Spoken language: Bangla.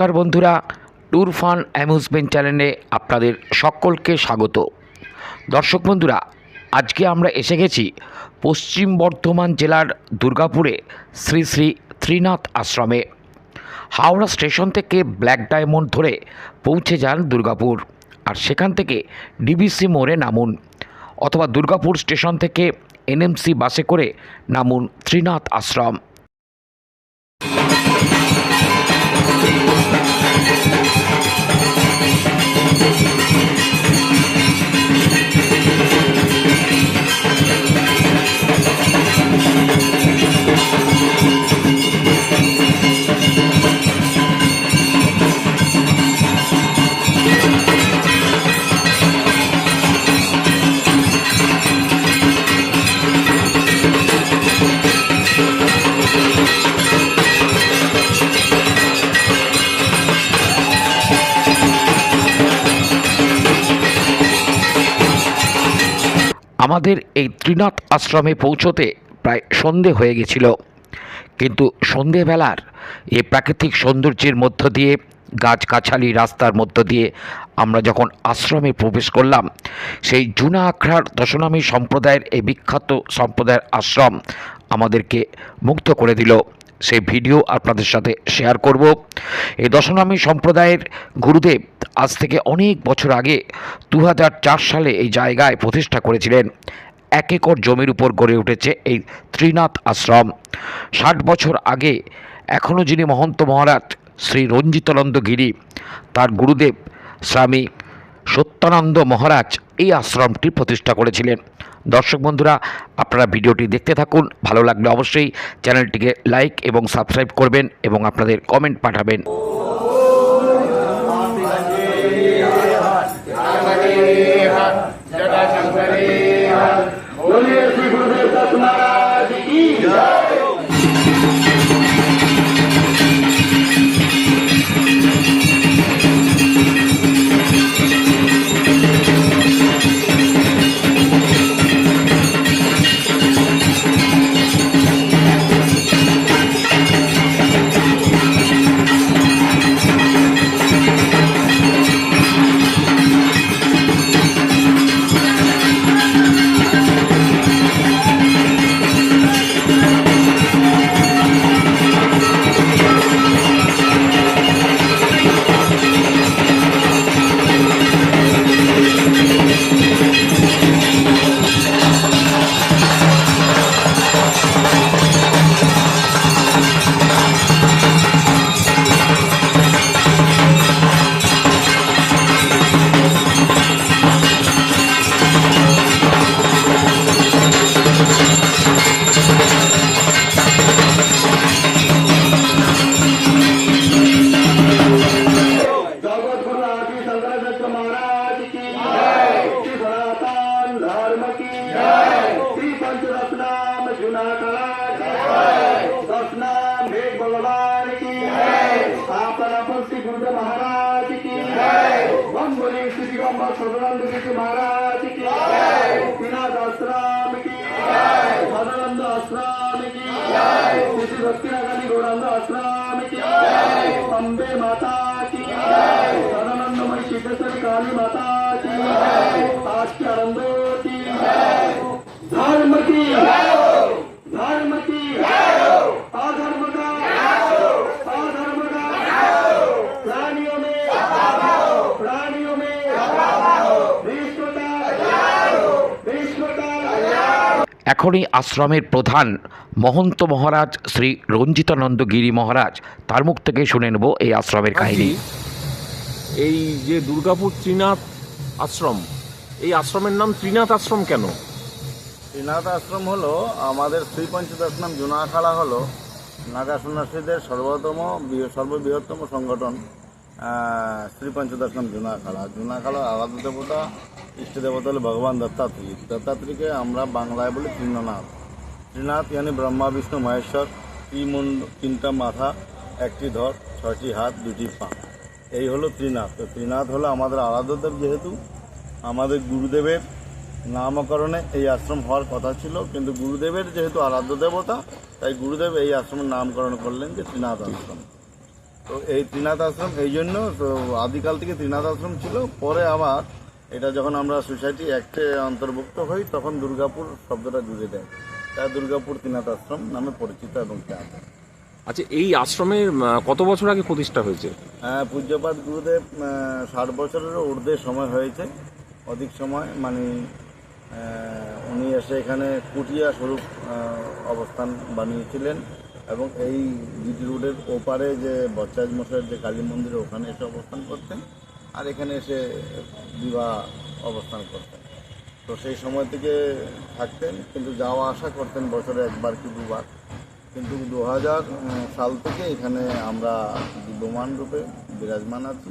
নমস্কার বন্ধুরা ট্যুর ফান অ্যামিউজমেন্ট চ্যানেলে আপনাদের সকলকে স্বাগত। দর্শক বন্ধুরা, আজকে আমরা এসে গেছি পশ্চিম বর্ধমান জেলার দুর্গাপুরে শ্রী শ্রী ত্রিনাথ আশ্রমে। হাওড়া স্টেশন থেকে ব্ল্যাক ডায়মন্ড ধরে পৌঁছে যান দুর্গাপুর, আর সেখান থেকে ডিবিসি মোড়ে নামুন, অথবা দুর্গাপুর স্টেশন থেকে এনএমসি বাসে করে নামুন ত্রিনাথ আশ্রম। Thank you. আমাদের এই ত্রিনাথ আশ্রমে পৌঁছতে প্রায় সন্ধে হয়ে গেছিল। কিন্তু সন্ধেবেলার এই প্রাকৃতিক সৌন্দর্যের মধ্য দিয়ে, গাছগাছালি রাস্তার মধ্য দিয়ে আমরা যখন আশ্রমে প্রবেশ করলাম, সেই জুনা আখড়ার দশনামী সম্প্রদায়ের এই বিখ্যাত সম্প্রদায়ের আশ্রম আমাদেরকে মুগ্ধ করে দিল। সেই ভিডিও আপনাদের সাথে শেয়ার করব। এই দশনামী সম্প্রদায়ের গুরুদেব আজ থেকে অনেক বছর আগে দু হাজার চার সালে এই জায়গায় প্রতিষ্ঠা করেছিলেন। এক একর জমির উপর গড়ে উঠেছে এই ত্রিনাথ আশ্রম। ষাট বছর আগে এখনও যিনি মহন্ত মহারাজ শ্রী রঞ্জিতানন্দ গিরি, তার গুরুদেব স্বামী সত্যানন্দ মহারাজ এই আশ্রমটি প্রতিষ্ঠা করেছিলেন দর্শক বন্ধুরা আপনারা ভিডিওটি দেখতে থাকুন ভালো লাগলে অবশ্যই চ্যানেলটিকে লাইক এবং সাবস্ক্রাইব করবেন এবং আপনাদের কমেন্ট পাঠাবেন श्री दिगंबर सदानंद गिरी महाराज की विनाथ आश्रम की सदानंद आश्रम की श्री भक्ति नगरी आश्रम की अम्बे माता की सदानंदमय सिद्धेश्वरी काली माता की आज की धर्म की এখনই আশ্রমের প্রধান মহন্ত মহারাজ শ্রী রঞ্জিতানন্দ গিরি মহারাজ তার মুখ থেকে শুনে নেব এই আশ্রমের কাহিনী। এই যে দুর্গাপুর ত্রিনাথ আশ্রম এই আশ্রমের নাম ত্রিনাথ আশ্রম কেন? শ্রীনাথ আশ্রম হলো আমাদের শ্রী পঞ্চদাস নাম জুনাখাড়া হলো নাগা সন্ন্যাসীদের সর্বতম সর্ববৃহত্তম সংগঠন শ্রী পঞ্চদশনাম জুনাখাড়া। জুনাখাড়া আরাধ্য দেবতা ইষ্ট দেবতা হলো ভগবান দত্তাত্রী দত্তাত্রীকে আমরা বাংলায় বলি ত্রিনাথ। ত্রিনাথ ইয়ানি ব্রহ্মা, বিষ্ণু, মহেশ্বর ত্রিমুন্ড তিনটা মাথা, একটি ধর, ছয়টি হাত, দুটি পা। এই হলো ত্রিনাথ। তো ত্রিনাথ হলো আমাদের আরাধ্য দেব যেহেতু, আমাদের গুরুদেবের নামকরণে এই আশ্রম হওয়ার কথা ছিল, কিন্তু গুরুদেবের যেহেতু আরাধ্য দেবতা, তাই গুরুদেব এই আশ্রমের নামকরণ করলেন যে ত্রিনাথ আশ্রম। তো এই ত্রিনাথ আশ্রম, এই জন্য তো আদিকাল থেকে ত্রিনাথ আশ্রম ছিল, পরে আবার এটা যখন আমরা সোসাইটি অ্যাক্টে অন্তর্ভুক্ত হই তখন দুর্গাপুর শব্দটা জুড়ে দেয়। তাই দুর্গাপুর ত্রিনাথ আশ্রম নামে পরিচিত এবং খ্যাত আচ্ছা এই আশ্রমের কত বছর আগে প্রতিষ্ঠা হয়েছে? হ্যাঁ, পূজ্যপাত গুরুদেব ষাট বছরেরও ঊর্ধ্বে সময় হয়েছে। অধিক সময় মানে উনি এসে এখানে কুটিয়া স্বরূপ অবস্থান বানিয়েছিলেন এবং এই জিটি রোডের ওপারে যে বচ্চাজ মশাইয়ের যে কালী মন্দির ওখানে এসে অবস্থান করতেন। আর এখানে এসে বিবাহ অবস্থান করতেন। তো সেই সময় থেকে থাকতেন, কিন্তু যাওয়া আসা করতেন বছরে একবার কি দুবার। কিন্তু দু হাজার সাল থেকে এখানে আমরা বিদ্যমান রূপে বিরাজমান আছি।